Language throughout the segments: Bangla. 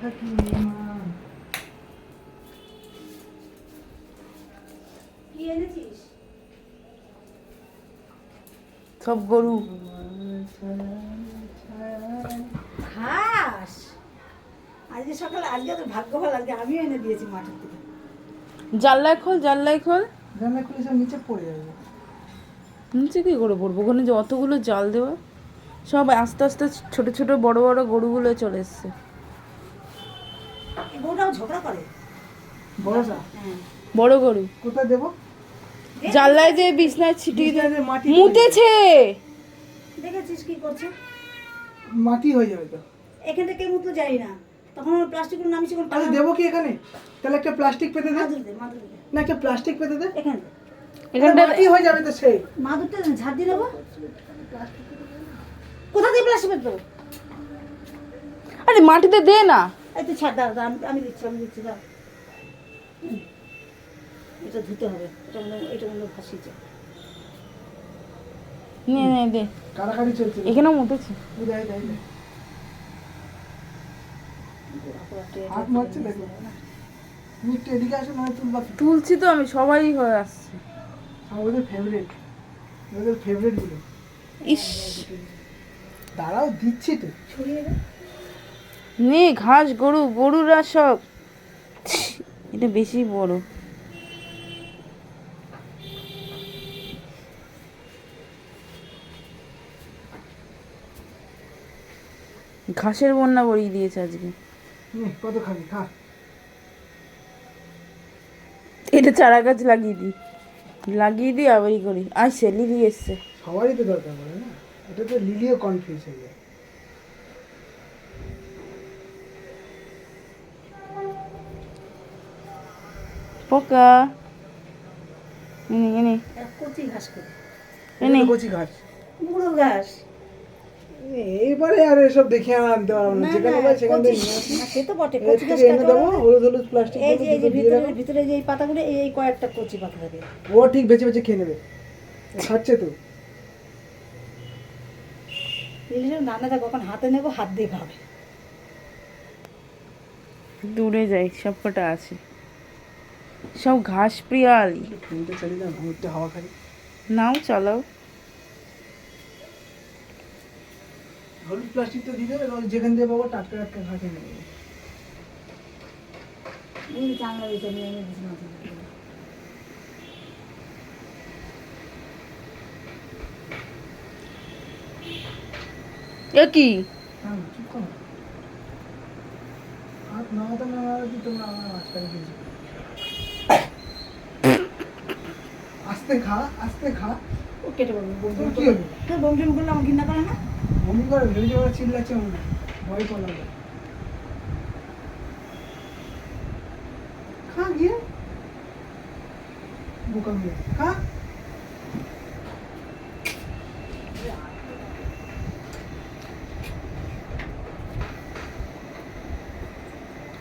সব গরু। আজকে সকালে আজকে তো ভাগ্য ভালো আজকে আমিও এনে দিয়েছি মাঠের থেকে জানলায় খোল জানলায় খোল। জানলা খুলে সব নিচে পড়ে যাবে। নিচে কি করে পড়ব? ওখানে যে অতগুলো জাল দেওয়া সব আস্তে আস্তে ছোট ছোট বড় বড় গরুগুলো চলে এসছে। ঝগড়া করে। বড়টা হ্যাঁ। বড় গরু। কোথায় দেবো? জানলায় যে বিছনায় মাটি মুতেছে। দেখেছিস কি করছে? মাটি হয়ে যাবে তো। এখান থেকে মুতো যাই না। তখন প্লাস্টিকগুলো নামিয়েছি কোন আচ্ছা দেবো কি এখানে? তাহলে একটা প্লাস্টিক পেতে দে। না একটা প্লাস্টিক পেতে দে। এখানে দে। এখানটা মাটি হয়ে যাবে তো সেই। মাদুরটা ঝাড় দিয়ে দেবো। কোথা দিয়ে প্লাস্টিক দেবো? আরে মাটিতে দে না। এই তুই ছাড় দাও আমি দিচ্ছি আমি দিচ্ছি দাও এটা ধুতে হবে এটা মনে এটা মনে ভাসিয়েছে। নে নে দে। কারাকারি চলছে। এখানেও দেয় না তুলবা তুলছি তো আমি সবাই হয়ে আসছে। ফেভারিট ওদের ফেভারিটগুলো। ইস। দাঁড়াও দিচ্ছি তো। ছড়িয়ে নে ঘাস গরু গরুরা সব। এটা বেশি বড়। ঘাসের বন্যা বড়িয়ে দিয়েছে আজকে। কত খাবি? খা। এটা চারা গাছ লাগিয়ে দিই। লাগিয়ে দিই আবারই করি। আসছে লিলি এসছে। সবারই তো দরকার পড়ে না? এটা তো লিলিও কনফিউজ হয়ে যায়। পোকা। এনে এক কচি ঘাস এটা কচি ঘাস। বুড়ো ঘাস। এইবারে আর এসব দেখে আনতে পারব না। যেখানে পাই সেখান থেকে নিয়ে আসি না, সে তো বটে। কচি ঘাস এনে দেবো। হলুদ হলুদ প্লাস্টিক এই যে এই যে ভিতরে ভিতরে যে এই পাতাগুলো এই এই কয়েকটা কচি পাতা থাকে ও ঠিক বেঁচে বেছে খেয়ে নেবে। খাচ্ছে তো। ইলিশের রান্নাটা কখন হাতে নেব হাত দিয়ে খাবে। দূরে যাই সব কটা আছে। সব ঘাস প্রিয়ালি দাও ঘুরতে নাও চালাও। হলুদ প্লাস্টিক তো দিয়ে দেবে যেখান দিয়ে পাবো টাটকা টাটকা ঘাস এনে দেবো। কি? হ্যাঁ হাত নামাতে নামাতে তোমরা আমার মাঝখানে আস্তে খা আস্তে খা। ও কেটে পড়বে বম কি হবে? তোর বম করলে আমার ঘৃণা করে না? বমি করে ভেবেছে ওরা চিল্লাচ্ছে হয়। ভয় করলাম খা গিয়ে। বোকা মেয়ে খা।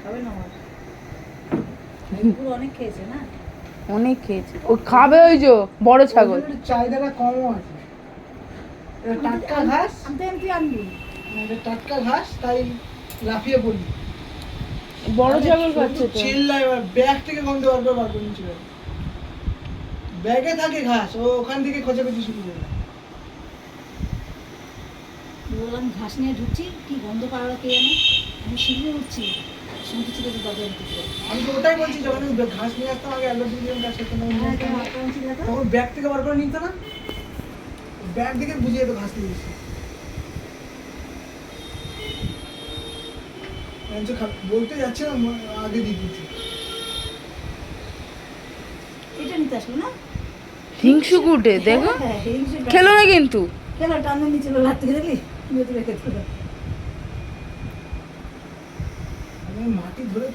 খাবে না আমার? অনেক খেয়েছে না? অনেক খেয়েছে। ও খাবে ওই যে বড় ছাগল। চাহিদাটা কমও আছে। টাটকা ঘাস। আমি আনবি টাটকা ঘাস তাই লাফিয়ে পড়লি বড় ছাগল খাচ্ছে তো। চিল্লাই এবার ব্যাগ থেকে গন্ধ বার করে বার করে নিচ্ছে ব্যাগে থাকে ঘাস ও ওখান থেকে খোঁজাখুঁজি শুরু করবে বললাম ঘাস নিয়ে ঢুকছি কি গন্ধ পাড়া কে জানে? আমি শিখে উঠছি। শুনতে ছিল যে দরজা ঢুকছে আমি তো ওটাই বলছি যখন আমি ঘাস নিয়ে আসতাম আগে অ্যালোট দিয়ে গাছ হ্যাঁ কেন আপনার ছিল তো। তখন ব্যাগ থেকে বার করে নিত না? ব্যাগ থেকে বুঝিয়ে তো ঘাস নিয়ে এসেছি। আমি তো খা- বলতে যাচ্ছিলাম আগে দিয়ে দিচ্ছি। এটা নিতে আসলো না? হিংসু কুটে দেখো। হ্যাঁ হিংসে খেলো না কিন্তু। কেন টান নিচে লাত থেকে দেখলি মেয়েদের রেখে দিল। মাটি ধরে